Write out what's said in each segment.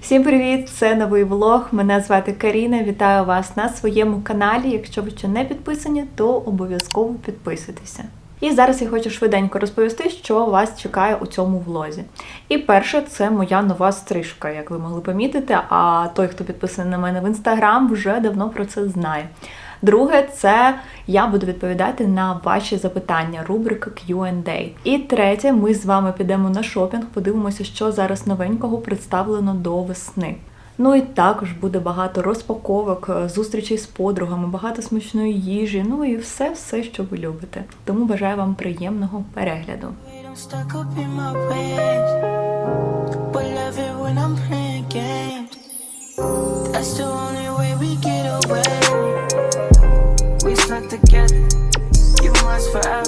Всім привіт! Це новий влог. Мене звати Каріна. Вітаю вас на своєму каналі. Якщо ви ще не підписані, то обов'язково підписуйтеся. І зараз я хочу швиденько розповісти, що вас чекає у цьому влозі. І перше, це моя нова стрижка, як ви могли помітити. А той, хто підписаний на мене в інстаграм, вже давно про це знає. Друге, це я буду відповідати на ваші запитання, рубрика Q&A. І третє, ми з вами підемо на шопінг, подивимося, що зараз новенького представлено до весни. Ну і також буде багато розпаковок, е, зустрічей з подругами, багато смачної їжі, ну і все, все, що ви любите. Тому бажаю вам приємного перегляду. Wait,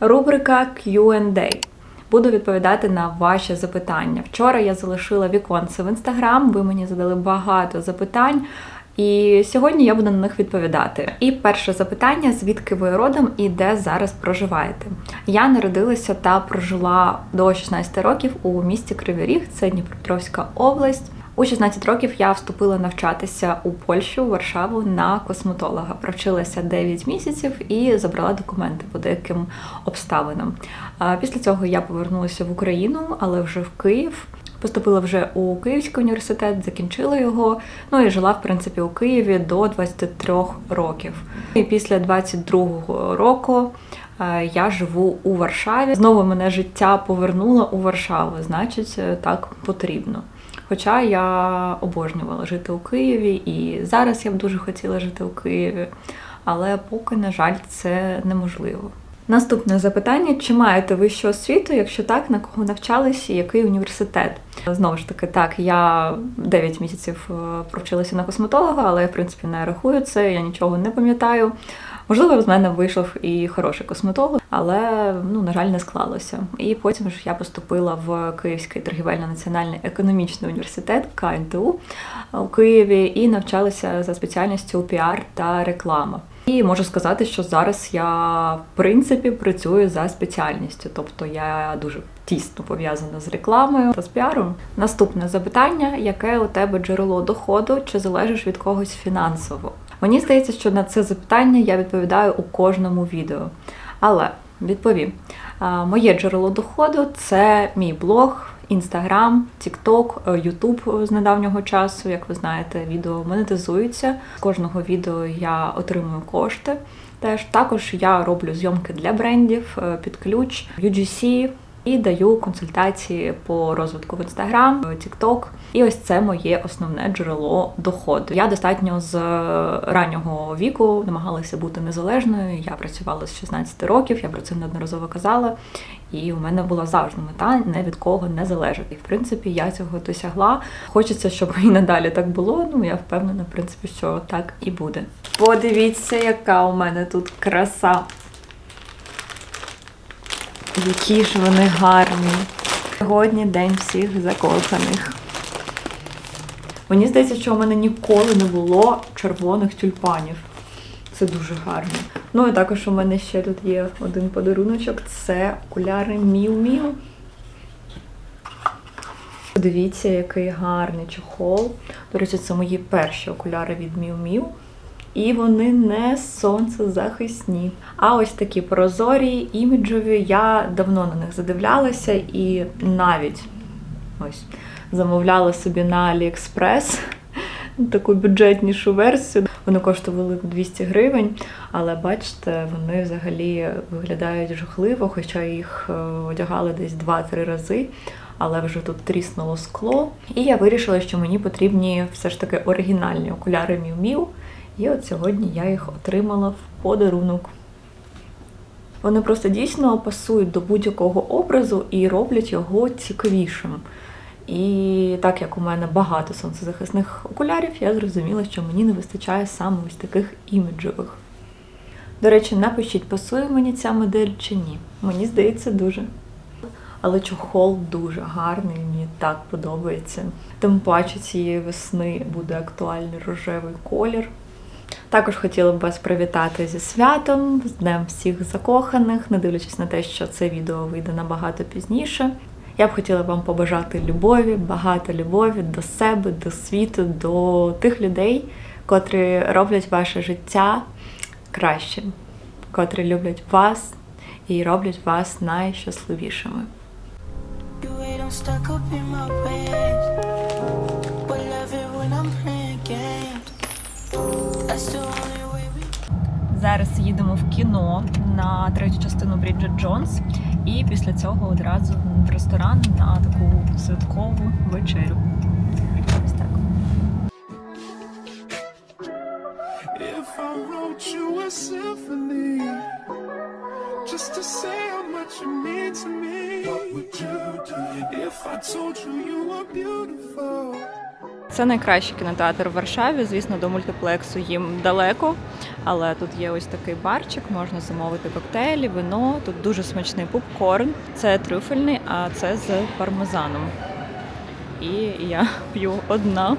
Рубрика Q&A. Буду відповідати на ваші запитання. Вчора я залишила віконце в інстаграм, ви мені задали багато запитань. І сьогодні я буду на них відповідати. І перше запитання: звідки ви родом і де зараз проживаєте? Я народилася та прожила до 16 років у місті Кривий Ріг, це Дніпропетровська область. У 16 років я вступила навчатися у Польщу, у Варшаву на косметолога. Провчилася 9 місяців і забрала документи по деяким обставинам. Після цього я повернулася в Україну, але вже в Київ. Поступила вже у Київський університет, закінчила його. Ну і жила в принципі у Києві до 23 років. І після 22 року е, я живу у Варшаві. Знову мене життя повернуло у Варшаву. Значить, е, так потрібно. Хоча я обожнювала жити у Києві, і зараз я б дуже хотіла жити у Києві, але поки, на жаль, це неможливо. Наступне запитання: чи маєте вищу освіту? Якщо так, на кого навчались і який університет? Знову ж таки, так, я 9 місяців е, провчилася на косметолога, але я в принципі не рахую це, я нічого не пам'ятаю. Можливо, з мене вийшов і хороший косметолог, але ну на жаль, не склалося. І потім ж я поступила в Київський торгівельно-національний економічний університет КНТУ у Києві і навчалася за спеціальністю піар та реклама. І можу сказати, що зараз я в принципі працюю за спеціальністю, тобто я дуже тісно пов'язана з рекламою та з піаром. Наступне запитання: яке у тебе джерело доходу, чи залежиш від когось фінансово? Мені здається, що на це запитання я відповідаю у кожному відео. Але відповім: моє джерело доходу це мій блог. Інстаграм, Тікток, Ютуб з недавнього часу, як ви знаєте, відео монетизуються. З кожного відео я отримую кошти. Теж також я роблю зйомки для брендів е, під ключ, UGC і даю консультації по розвитку в Інстаграм, Тікток. І ось це моє основне джерело доходу. Я достатньо з раннього віку намагалася бути незалежною. Я працювала з 16 років, я про це неодноразово казала. І у мене була завжди мета не від кого не залежати. І в принципі я цього досягла. Хочеться, щоб і надалі так було. Ну я впевнена, в принципі, що так і буде. Подивіться, яка у мене тут краса. Які ж вони гарні. Сьогодні день всіх закоханих. Мені здається, що у мене ніколи не було червоних тюльпанів. Це дуже гарно. Ну і також у мене ще тут є один подаруночок. Це окуляри Міу Міу. Подивіться, який гарний чохол. До речі, це мої перші окуляри від Міу Міу. І вони не сонцезахисні. А ось такі прозорі, іміджові. Я давно на них задивлялася і навіть ось замовляла собі на AliExpress таку бюджетнішу версію. Вони коштували 200 гривень, але бачите, вони взагалі виглядають жахливо, хоча їх е, одягали десь 2-3 рази. Але вже тут тріснуло скло. І я вирішила, що мені потрібні все ж таки оригінальні окуляри Miu Miu. І от сьогодні я їх отримала в подарунок. Вони просто дійсно пасують до будь-якого образу і роблять його цікавішим. І так як у мене багато сонцезахисних окулярів, я зрозуміла, що мені не вистачає саме ось таких іміджових. До речі, напишіть, пасує мені ця модель чи ні. Мені здається, дуже. Але чохол дуже гарний, мені так подобається. Тим паче цієї весни буде актуальний рожевий колір. Також хотіла б вас привітати зі святом, з Днем всіх закоханих, не дивлячись на те, що це відео вийде набагато пізніше. Я б хотіла вам побажати любові, багато любові до себе, до світу, до тих людей, котрі роблять ваше життя кращим, котрі люблять вас і роблять вас найщасливішими. Зараз їдемо в кіно на третю частину Бріджит Джонс, і після цього одразу в ресторан на таку святкову вечерю. Ось так. Just to say how much you mean to me, what would you do? If I told you you were beautiful. Це найкращий кінотеатр в Варшаві. Звісно, до мультиплексу їм далеко, але тут є ось такий барчик, можна замовити коктейлі, вино. Тут дуже смачний попкорн. Це трюфельний, а це з пармезаном. І я п'ю одна.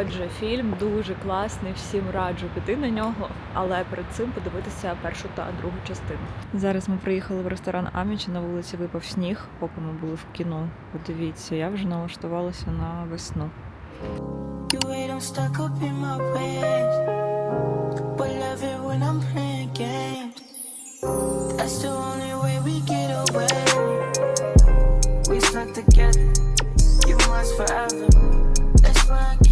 Отже, фільм дуже класний, всім раджу піти на нього, але перед цим подивитися першу та другу частину. Зараз ми приїхали в ресторан Аміч, на вулиці випав сніг, поки ми були в кіно. Подивіться, я вже налаштувалася на весну. Forever. That's why I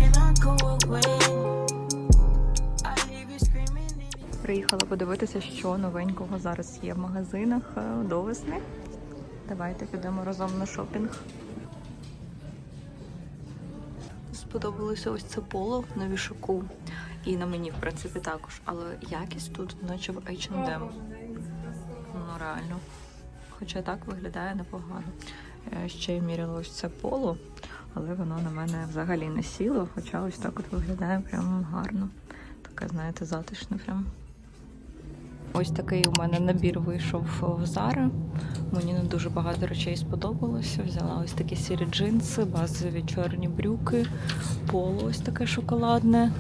Приїхала подивитися, що новенького зараз є в магазинах е, до весни. Давайте підемо разом на шопінг. Сподобалося ось це поло на вішаку. І на мені, в принципі, також. Але якість тут, наче в H&M. Ну, реально. Хоча так виглядає непогано. Е, Ще я міряла ось це поло, але воно на мене взагалі не сіло, хоча ось так от виглядає прям гарно. Таке, знаєте, затишне прям. Ось такий у мене набір вийшов в Zara. Мені не дуже багато речей сподобалося. Взяла ось такі сірі джинси, базові чорні брюки, поло ось таке шоколадне,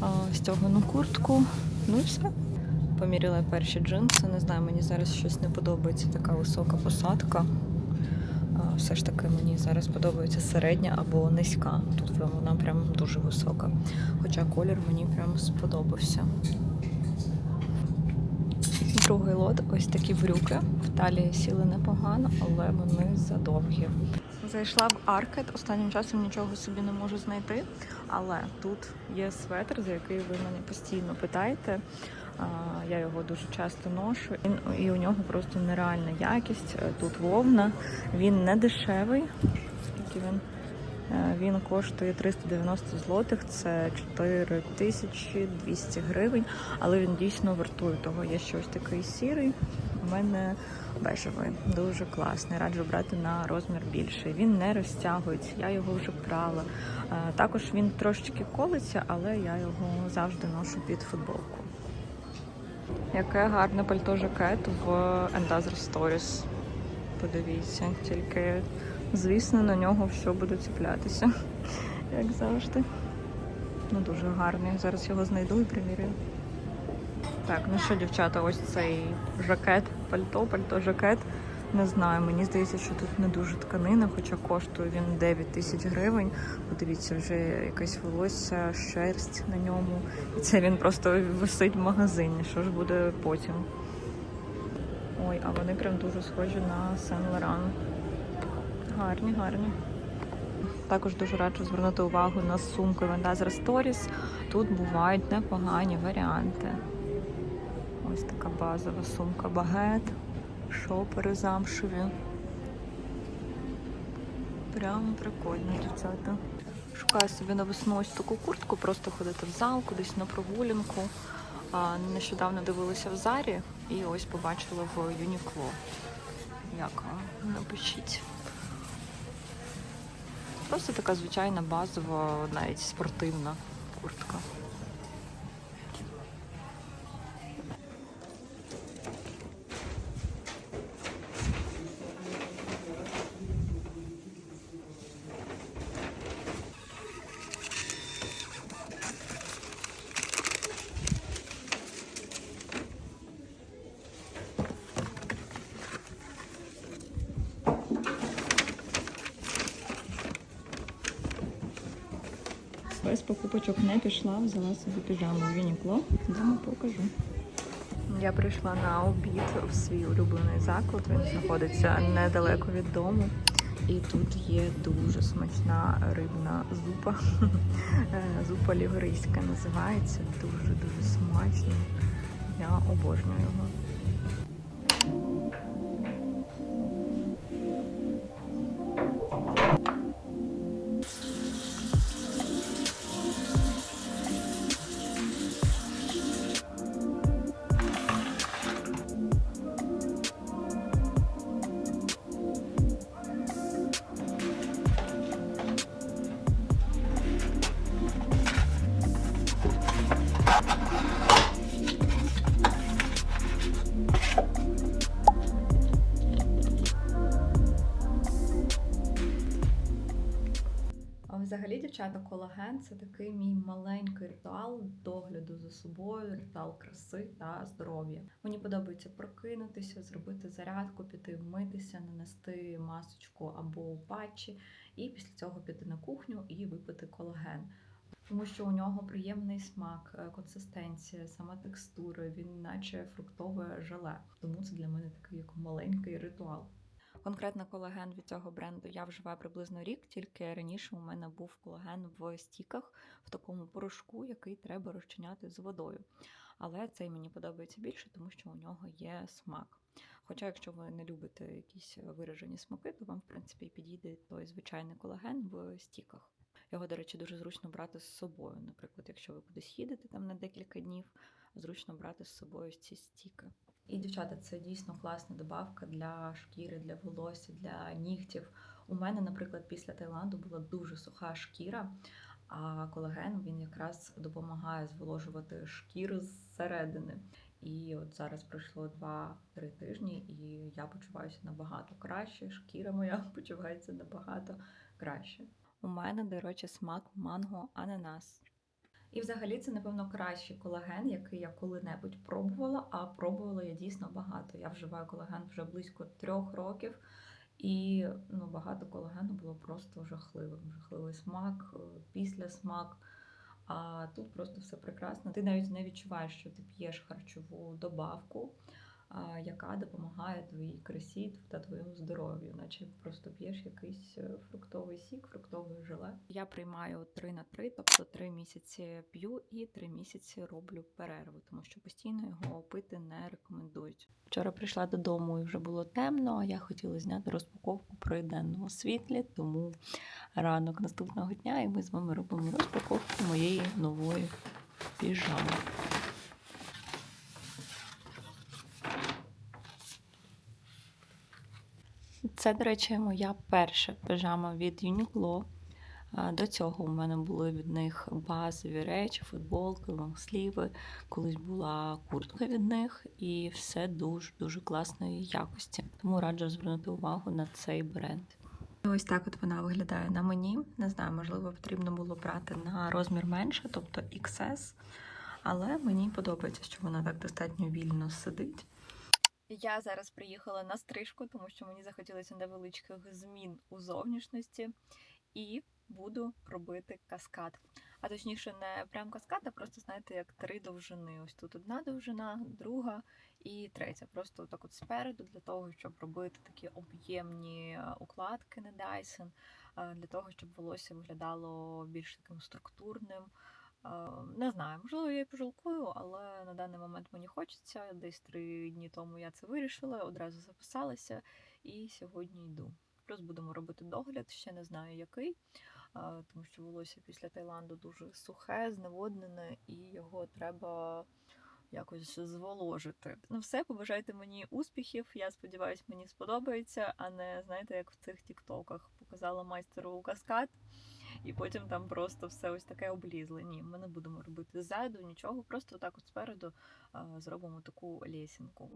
а, стягнену куртку. Ну і все. Поміряла перші джинси. Не знаю, мені зараз щось не подобається, така висока посадка. Все ж таки мені зараз подобається середня або низька. Тут вона прям дуже висока. Хоча колір мені прям сподобався. Другий лот ось такі брюки. В талії сіли непогано, але вони задовгі. Зайшла в аркет. Останнім часом нічого собі не можу знайти. Але тут є светр, за який ви мене постійно питаєте. Я його дуже часто ношу. І у нього просто нереальна якість. Тут вовна. Він не дешевий. Скільки він? Е, Він коштує 390 злотих, це 4200 гривень, але він дійсно вартує того. Є ще ось такий сірий. У мене бежевий, дуже класний. Раджу брати на розмір більший. Він не розтягується, я його вже брала. Е, Також він трошечки колиться, але я його завжди ношу під футболку. Яке гарне пальто жакет в Another Stories. Подивіться, тільки звісно на нього все буде цеплятися, як завжди. Ну дуже гарний. Зараз його знайду і примірюю. Так, ну що, дівчата, ось цей жакет, пальто, пальто, жакет. Не знаю, мені здається, що тут не дуже тканина, хоча коштує він 9 тисяч гривень. Подивіться, вже якесь волосся, шерсть на ньому. І це він просто висить в магазині. Що ж буде потім? Ой, а вони прям дуже схожі на Сен Лоран. Гарні, гарні. Також дуже раджу звернути увагу на сумку Вендазер Stories. Тут бувають непогані варіанти. Ось така базова сумка багет, шопери замшеві. Прямо прикольно, дівчата. Шукаю собі на весну ось таку куртку, просто ходити в зал, кудись на прогулянку. Нещодавно дивилася в Зарі і ось побачила в Юнікло. Як? Напишіть. Просто така звичайна базова, навіть спортивна куртка. Без покупочок не пішла, взяла собі піжаму в Юнікло. Дома покажу. Я прийшла на обід в свій улюблений заклад. Він знаходиться недалеко від дому. І тут є дуже смачна рибна зупа. Е, Зупа лігорийська називається. Дуже дуже смачно. Я обожнюю його. Дівчата, колаген це такий мій маленький ритуал догляду за собою, ритуал краси та здоров'я. Мені подобається прокинутися, зробити зарядку, піти вмитися, нанести масочку або патчі, і після цього піти на кухню і випити колаген. Тому що у нього приємний смак, е, консистенція, сама текстура, він наче фруктове желе. Тому це для мене такий як маленький ритуал. Конкретно колаген від цього бренду я вживаю приблизно рік, тільки раніше у мене був колаген в стіках в такому порошку, який треба розчиняти з водою. Але цей мені подобається більше, тому що у нього є смак. Хоча, якщо ви не любите якісь виражені смаки, то вам, в принципі, підійде той звичайний колаген в стіках. Його, до речі, дуже зручно брати з собою. Наприклад, якщо ви кудись їдете там на декілька днів, зручно брати з собою ці стіки. І дівчата, це дійсно класна добавка для шкіри, для волосся, для нігтів. У мене, наприклад, після Таїланду була дуже суха шкіра, а колаген він якраз допомагає зволожувати шкіру зсередини. І от зараз пройшло 2-3 тижні, і я почуваюся набагато краще. Шкіра моя почувається набагато краще. У мене, до речі, смак манго ананас. І взагалі це, напевно, кращий колаген, який я коли-небудь пробувала, а пробувала я дійсно багато. Я вживаю колаген вже близько трьох років, і ну, багато колагену було просто жахливим. Жахливий смак, після смак. А тут просто все прекрасно. Ти навіть не відчуваєш, що ти п'єш харчову добавку, яка допомагає твоїй красі та твоєму здоров'ю, наче просто п'єш якийсь е, фруктовий сік, фруктове желе. Я приймаю 3 на 3, тобто 3 місяці п'ю і 3 місяці роблю перерву, тому що постійно його пити не рекомендують. Вчора прийшла додому і вже було темно, а я хотіла зняти розпаковку при денному світлі, тому ранок наступного дня і ми з вами робимо розпаковку моєї нової піжами. Це, до речі, моя перша пижама від Uniqlo. До цього у мене були від них базові речі, футболки, лонгсліви. Колись була куртка від них, і все дуже-дуже класної якості. Тому раджу звернути увагу на цей бренд. Ось так от вона виглядає на мені. Не знаю, можливо, потрібно було брати на розмір менше, тобто XS. Але мені подобається, що вона так достатньо вільно сидить. Я зараз приїхала на стрижку, тому що мені захотілося невеличких змін у зовнішності, і буду робити каскад. А точніше, не прям каскад, а просто, знаєте, як три довжини. Ось тут одна довжина, друга і третя. Просто так от спереду, для того, щоб робити такі об'ємні е, укладки на Dyson, е, для того, щоб волосся виглядало більш таким структурним. Е, Не знаю, можливо, я і пожалкую, але на даний момент мені хочеться. Десь три дні тому я це вирішила, одразу записалася і сьогодні йду. Плюс будемо робити догляд, ще не знаю який, тому що волосся після Таїланду дуже сухе, зневоднене, і його треба якось зволожити. Ну, все, побажайте мені успіхів. Я сподіваюся, мені сподобається, а не знаєте, як в цих тіктоках показала майстеру каскад, і потім там просто все ось таке облізле. Ні, ми не будемо робити ззаду нічого, просто так от спереду зробимо таку лесінку.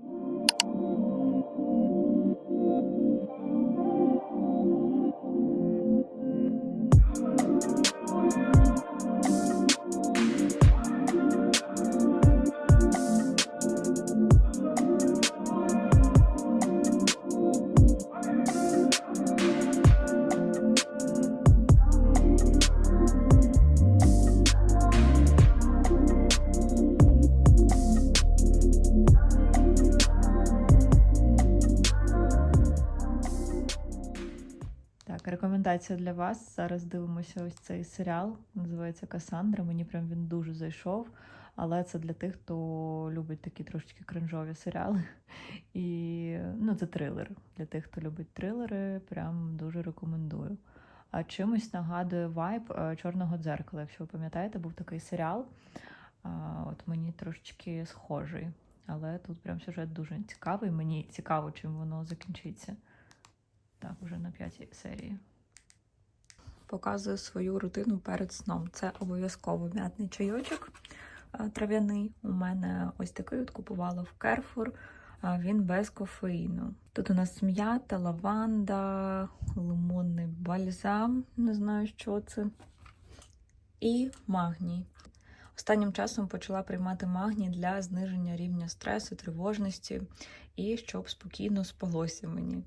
Так, рекомендація для вас. Зараз дивимося ось цей серіал. Називається Касандра. Мені прям він дуже зайшов. Але це для тих, хто любить такі трошечки кринжові серіали. І ну, це трилер. Для тих, хто любить трилери, прям дуже рекомендую. А чимось нагадує вайб е, чорного дзеркала. Якщо ви пам'ятаєте, був такий серіал. От мені трошечки схожий. Але тут прям сюжет дуже цікавий. Мені цікаво, чим воно закінчиться. Так, уже на п'ятій серії. Показую свою рутину перед сном. Це обов'язково м'ятний чайочок е, трав'яний. У мене ось такий от купувала в Керфур. Він без кофеїну. Тут у нас м'ята, лаванда, лимонний бальзам, не знаю, що це. І магній. Останнім часом почала приймати магній для зниження рівня стресу, тривожності і щоб спокійно спалося мені,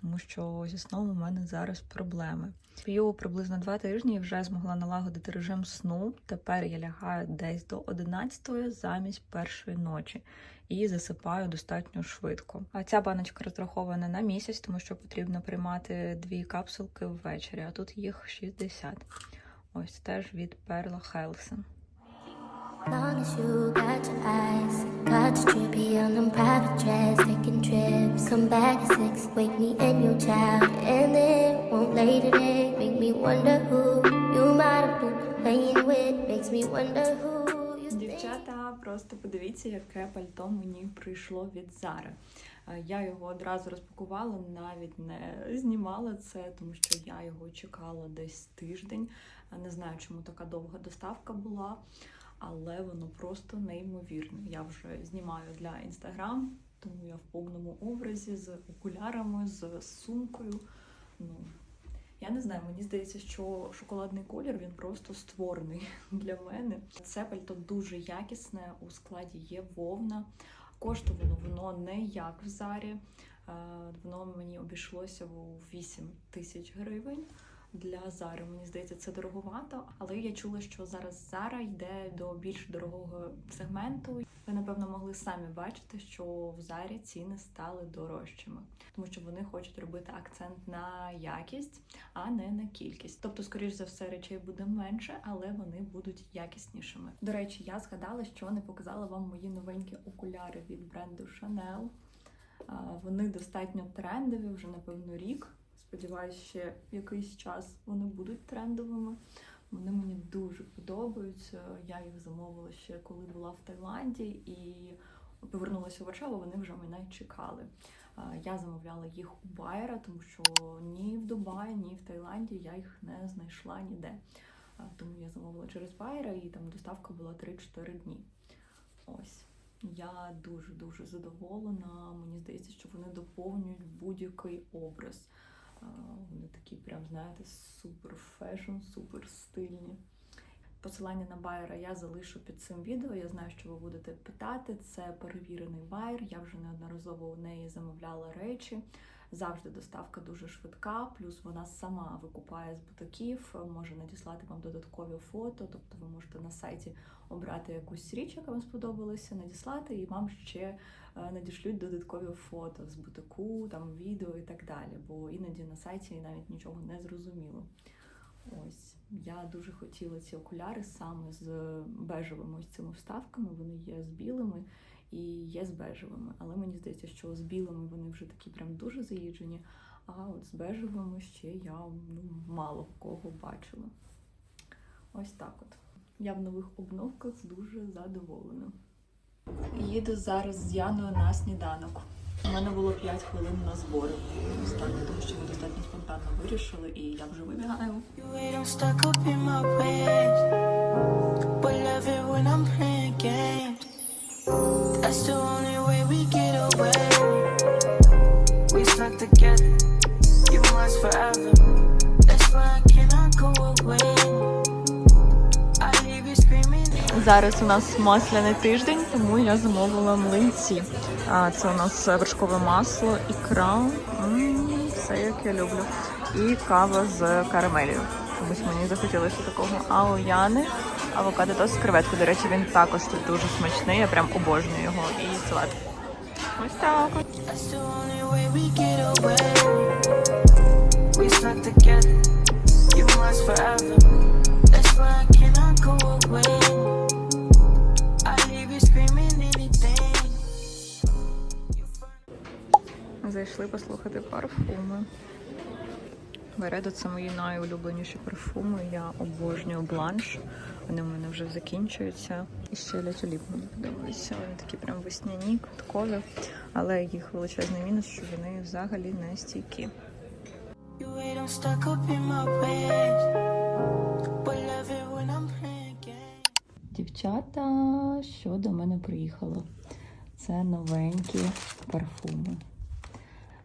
тому що зі сном у мене зараз проблеми. П'ю приблизно два тижні і вже змогла налагодити режим сну. Тепер я лягаю десь до 11 замість першої ночі і засипаю достатньо швидко. А ця баночка розрахована на місяць, тому що потрібно приймати дві капсулки ввечері, а тут їх 60. Ось теж від Перла Хелсен. Long as you got your eyes, got your trippy on them private jets, taking trips. Come back at six, wake me and your child, and then won't lay today. Make me wonder who you might have been playing with. Makes me wonder who. Дівчата, просто подивіться, яке пальто мені прийшло від Зари. Е, Я його одразу розпакувала, навіть не знімала це, тому що я його чекала десь тиждень. Е, Не знаю, чому така довга доставка була, але воно просто неймовірне. Я вже знімаю для інстаграм, тому я в повному образі з окулярами, з сумкою. Ну, я не знаю, мені здається, що шоколадний колір він просто створений для мене. Це пальто дуже якісне, у складі є вовна. Коштувало воно не як в зарі. Е, Воно мені обійшлося у 8 тисяч гривень. Для Зари, мені здається, це дороговато, але я чула, що зараз Зара йде до більш дорогого сегменту. Ви, напевно, могли самі бачити, що в Зарі ціни стали дорожчими, тому що вони хочуть робити акцент на якість, а не на кількість. Тобто, скоріш за все, речей буде менше, але вони будуть якіснішими. До речі, я згадала, що не показала вам мої новенькі окуляри від бренду Chanel. Вони достатньо трендові, вже напевно рік. Сподіваюсь, ще якийсь час вони будуть трендовими. Вони мені дуже подобаються. Я їх замовила ще коли була в Таїланді і повернулася в Варшаву, вони вже мене чекали. Я замовляла їх у Байера, тому що ні в Дубаї, ні в Таїланді я їх не знайшла ніде. Тому я замовила через Байера і там доставка була 3-4 дні. Ось. Я дуже дуже задоволена. Мені здається, що вони доповнюють будь-який образ. Вони такі, прям, знаєте, супер фешн, супер стильні. Посилання на байера я залишу під цим відео. Я знаю, що ви будете питати. Це перевірений байер. Я вже неодноразово у неї замовляла речі. Завжди доставка дуже швидка, плюс вона сама викупає з бутиків, може надіслати вам додаткові фото. Тобто ви можете на сайті обрати якусь річ, яка вам сподобалася, надіслати, і вам ще надішлють додаткові фото з бутику, там відео і так далі. Бо іноді на сайті навіть нічого не зрозуміло. Ось я дуже хотіла ці окуляри саме з бежевими ось цими вставками. Вони є з білими і є з бежевими. Але мені здається, що з білими вони вже такі прям дуже заїджені. А от з бежевими ще я ну, мало кого бачила. Ось так от. Я в нових обновках дуже задоволена. Їду зараз з Яною на сніданок. У мене було 5 хвилин на збори. Так, тому що ми достатньо спонтанно вирішили, і я вже вибігаю. Зараз у нас масляний тиждень, тому я замовила млинці. А це у нас вершкове масло, ікра, М, все як я люблю. І кава з карамелью. Чомусь мені захотілося такого. А у Яни авокадо тост з креветкою. До речі, він також тут дуже смачний. Я прям обожнюю його. І салат. Ось так. We stuck together. You must forever. That's why I Зайшли послухати парфуми. Вередо це мої найулюбленіші парфуми. Я обожнюю бланш. Вони в мене вже закінчуються. І ще Ля Тюліп мені подобаються. Вони такі прям весняні, квіткові, але їх величезний мінус, що вони взагалі не стійкі. Дівчата, що до мене приїхало? Це новенькі парфуми.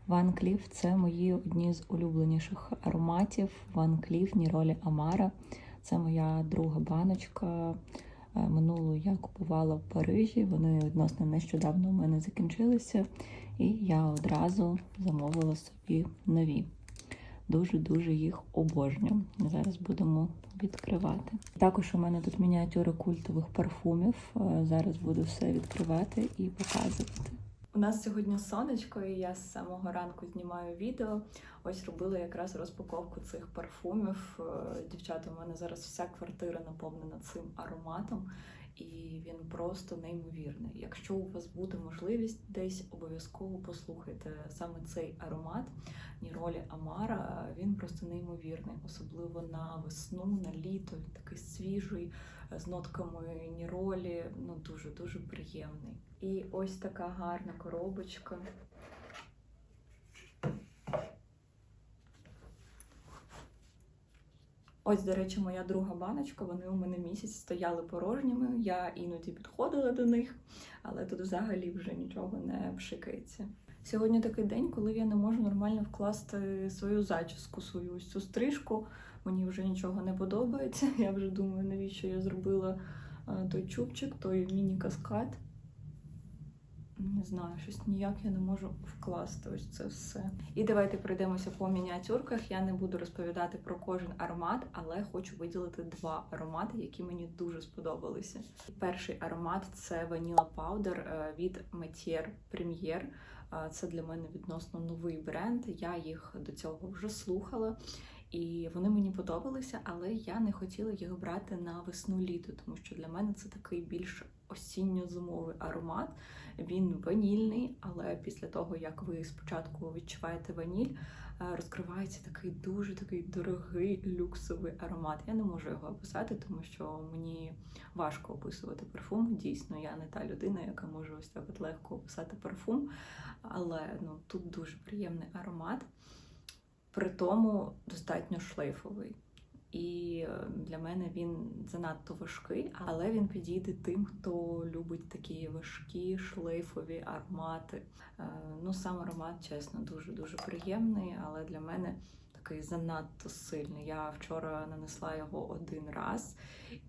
Ван Кліф це мої одні з улюбленіших ароматів. Ван Кліф Ніролі Амара. Це моя друга баночка. Е, Минулу я купувала в Парижі. Вони відносно нещодавно у мене закінчилися, і я одразу замовила собі нові. Дуже-дуже їх обожнюю. Зараз будемо відкривати. Також у мене тут мініатюри культових парфумів. Е, Зараз буду все відкривати і показувати. У нас сьогодні сонечко, і я з самого ранку знімаю відео. Ось робила якраз розпаковку цих парфумів. Е, Дівчата, у мене зараз вся квартира наповнена цим ароматом, і він просто неймовірний. Якщо у вас буде можливість десь, обов'язково послухайте саме цей аромат. Ніролі Амара, він просто неймовірний, особливо на весну, на літо. Він такий свіжий, е, з нотками ніролі. Ну дуже дуже приємний. І ось така гарна коробочка. Ось, до речі, моя друга баночка. Вони у мене місяць стояли порожніми. Я іноді підходила до них, але тут взагалі вже нічого не пшикається. Сьогодні такий день, коли я не можу нормально вкласти свою зачіску, свою цю стрижку. Мені вже нічого не подобається. Я вже думаю, навіщо я зробила е, той чубчик, той міні-каскад. Не знаю, щось ніяк я не можу вкласти ось це все. І давайте пройдемося по мініатюрках. Я не буду розповідати про кожен аромат, але хочу виділити два аромати, які мені дуже сподобалися. Перший аромат це Vanilla Powder е, від Metier Premier. Е, Це для мене відносно новий бренд. Я їх до цього вже слухала. І вони мені подобалися, але я не хотіла їх брати на весну-літо, тому що для мене це такий більш осінньо-зимовий аромат. Він ванільний, але після того, як ви спочатку відчуваєте ваніль, е, розкривається такий дуже такий дорогий люксовий аромат. Я не можу його описати, тому що мені важко описувати парфум. Дійсно, я не та людина, яка може ось так легко описати парфум. Але ну тут дуже приємний аромат, при тому достатньо шлейфовий. І е, для мене він занадто важкий, але він підійде тим, хто любить такі важкі шлейфові аромати. Е, Ну, сам аромат, чесно, дуже дуже приємний, але для мене такий занадто сильний. Я вчора нанесла його один раз,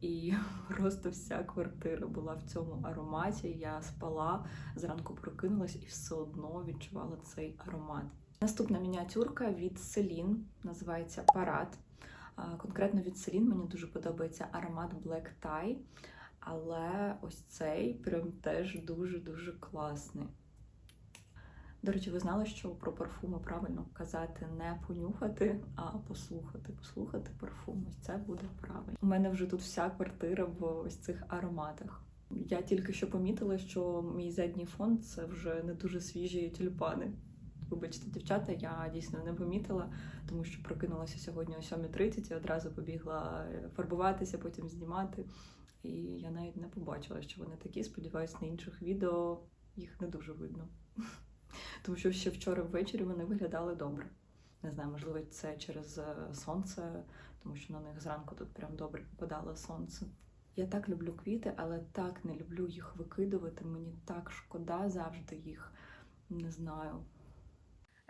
і просто вся квартира була в цьому ароматі. Я спала, зранку прокинулась і все одно відчувала цей аромат. Наступна мініатюрка від Celine, називається Парад. Конкретно від Celine мені дуже подобається аромат Black Tie, але ось цей прям теж дуже-дуже класний. До речі, ви знали, що про парфуми правильно казати не понюхати, а послухати. Послухати парфум. Ось це буде правильно. У мене вже тут вся квартира в ось цих ароматах. Я тільки що помітила, що мій задній фон це вже не дуже свіжі тюльпани. Вибачте, дівчата, я дійсно не помітила, тому що прокинулася сьогодні о 7.30 і одразу побігла е, фарбуватися, потім знімати. І я навіть не побачила, що вони такі. Сподіваюсь, на інших відео їх не дуже видно. Тому що ще вчора ввечері вони виглядали добре. Не знаю, можливо, це через е, сонце, тому що на них зранку тут прям добре попадало сонце. Я так люблю квіти, але так не люблю їх викидувати. Мені так шкода завжди їх. Не знаю.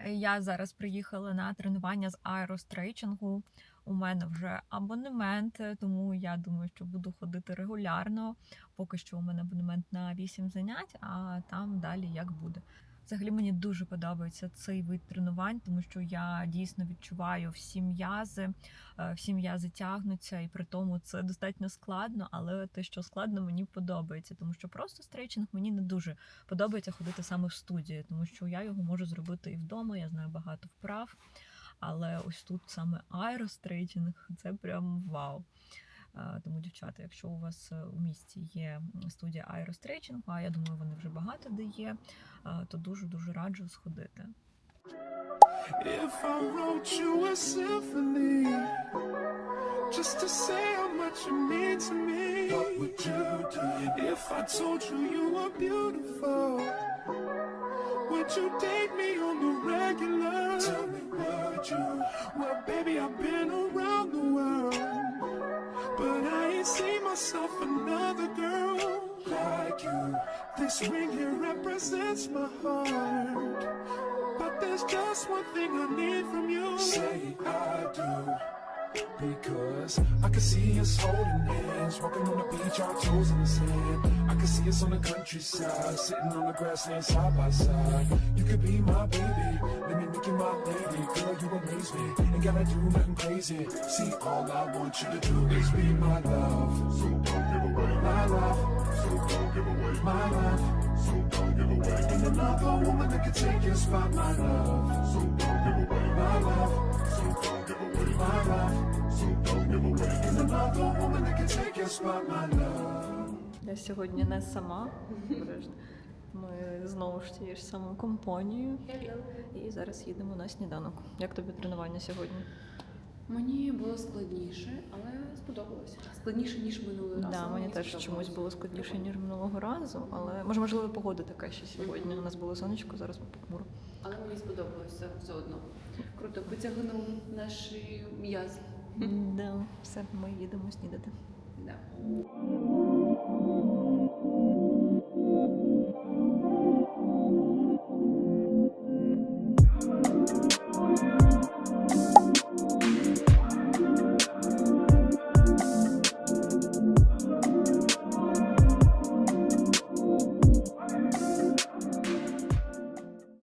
Я зараз приїхала на тренування з аерострейчингу. У мене вже абонемент, тому я думаю, що буду ходити регулярно. Поки що у мене абонемент на 8 занять, а там далі як буде. Взагалі мені дуже подобається цей вид тренувань, тому що я дійсно відчуваю всі м'язи, е, всі м'язи тягнуться, і при тому це достатньо складно, але те, що складно, мені подобається, тому що просто стрейчинг мені не дуже подобається ходити саме в студії, тому що я його можу зробити і вдома. Я знаю багато вправ. Але ось тут саме аерострейчинг це прям вау. Е, Тому, дівчата, якщо у вас е, у місті є студія аерострейчингу, а я думаю, вони вже багато де є, е, то дуже дуже раджу сходити. If I wrote you a symphony just to say how much you mean to me, what would you do? If I told you you were beautiful, would you date me on the This ring here represents my heart. But there's just one thing I need from you. Say I do. Because I can see us holding hands, walking on the beach, our toes in the sand. I can see us on the countryside, sitting on the grassland side by side. You could be my baby, let me make you my lady. Girl, you amaze me, ain't gotta do nothing crazy. See, all I want you to do is be my love. So don't give away my love. So don't give away my love. So don't give away. Ain't another woman that can take your spot, my love. So don't give away my love. So don't give away my love. So don't give away. Ain't another woman that can take your spot, my love. Я сьогодні не сама. Ми знову ж тією ж самою компанією. І зараз їдемо на сніданок. Як тобі тренування сьогодні? Мені було складніше, але сподобалося. Складніше, ніж минулого раз. Да, мені теж чомусь було складніше, ніж минулого разу, але може, можливо, погода така ще сьогодні. У нас було сонечко, зараз похмуро. Але мені сподобалося все одно. Круто, потягнув наші м'язи. Да, все, ми їдемо снідати. Да.